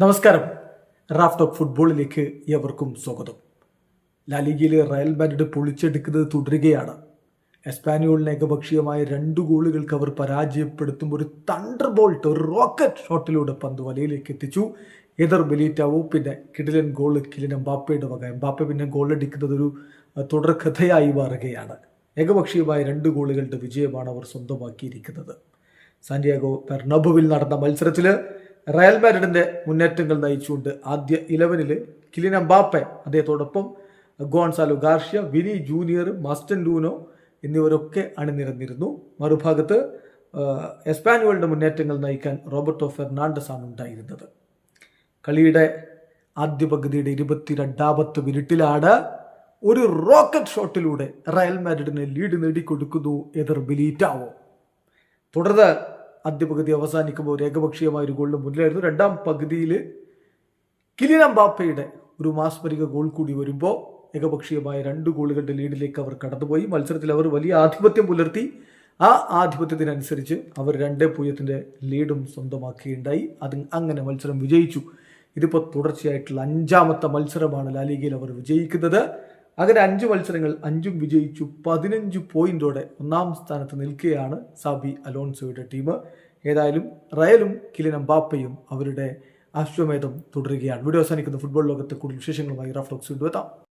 നമസ്കാരം. Raf talk ഫുട്ബോളിലേക്ക് എവർക്കും സ്വാഗതം. ലാലിഗയിലെ റയൽ മാഡ്രിഡ് പൊളിച്ചെടുക്കുന്നത് തുടരുകയാണ്. എസ്പാനിയോളിന് ഏകപക്ഷീയമായ രണ്ട് ഗോളുകൾക്ക് അവർ പരാജയപ്പെടുത്തുമ്പോൾ ഒരു തണ്ടർ ബോൾട്ട് ഒരു റോക്കറ്റ് ഷോട്ടിലൂടെ പന്ത് വലയിലേക്ക് എത്തിച്ചു. എതിർ ബെലീറ്റാവോ പിന്നെ കിടിലൻ ഗോൾ കിലിൻ എംബാപ്പയുടെ വക. എംബാപ്പ പിന്നെ ഗോളടിക്കുന്നത് ഒരു തുടർകഥയായി മാറുകയാണ്. ഏകപക്ഷീയമായ രണ്ട് ഗോളുകളുടെ വിജയമാണ് അവർ സ്വന്തമാക്കിയിരിക്കുന്നത്. സാന്റിയാഗോ പെർണബുവിൽ നടന്ന മത്സരത്തിൽ റയൽ മാഡ്രിഡിന്റെ മുന്നേറ്റങ്ങൾ നയിച്ചുകൊണ്ട് ആദ്യ ഇലവനിൽ കിലിൻ എംബാപ്പെ അദ്ദേഹത്തോടൊപ്പം ഗോൺസാലു ഗാർഷ്യ വിനി ജൂനിയർ മാസ്റ്റൻ ലൂനോ എന്നിവരൊക്കെ അണിനിരന്നിരുന്നു. മറുഭാഗത്ത് എസ്പാനുവലിന്റെ മുന്നേറ്റങ്ങൾ നയിക്കാൻ റോബർട്ടോ ഫെർണാണ്ടസ് ആണ് ഉണ്ടായിരുന്നത്. കളിയുടെ ആദ്യ പകുതിയുടെ ഇരുപത്തിരണ്ടാമത്തെ മിനിറ്റിലാണ് ഒരു റോക്കറ്റ് ഷോട്ടിലൂടെ റയൽ മാഡ്രിഡിന് ലീഡ് നേടിക്കൊടുക്കുന്നു എതിർ ബിലീറ്റാവോ. തുടർന്ന് ആദ്യ പകുതി അവസാനിക്കുമ്പോൾ ഏകപക്ഷീയമായ ഒരു ഗോളിന് മുന്നിലായിരുന്നു. രണ്ടാം പകുതിയിൽ കിലിൻ അംബാപ്പയുടെ ഒരു മാസ്മരിക ഗോൾ കൂടി വരുമ്പോൾ ഏകപക്ഷീയമായ രണ്ട് ഗോളുകളുടെ ലീഡിലേക്ക് അവർ കടന്നുപോയി. മത്സരത്തിൽ അവർ വലിയ ആധിപത്യം പുലർത്തി. ആ ആധിപത്യത്തിനനുസരിച്ച് അവർ രണ്ടേ പൂജ്യത്തിന്റെ ലീഡും സ്വന്തമാക്കുകയുണ്ടായി. അത് അങ്ങനെ മത്സരം വിജയിച്ചു. ഇതിപ്പോൾ തുടർച്ചയായിട്ടുള്ള അഞ്ചാമത്തെ മത്സരമാണ് ലാലിഗയിൽ അവർ വിജയിക്കുന്നത്. അങ്ങനെ അഞ്ച് മത്സരങ്ങൾ അഞ്ചും വിജയിച്ചു പതിനഞ്ച് പോയിന്റോടെ ഒന്നാം സ്ഥാനത്ത് നിൽക്കുകയാണ് സാബി അലോൺസോയുടെ ടീം. ഏതായാലും റയലും കിലിൻ ബാപ്പയും അവരുടെ അശ്വമേധം തുടരുകയാണ്. വീഡിയോ അവസാനിക്കുന്ന. ഫുട്ബോൾ ലോകത്തെ കൂടുതൽ വിശേഷങ്ങളുമായി റഫ്ലോക്സ് കൊണ്ടുവെത്താം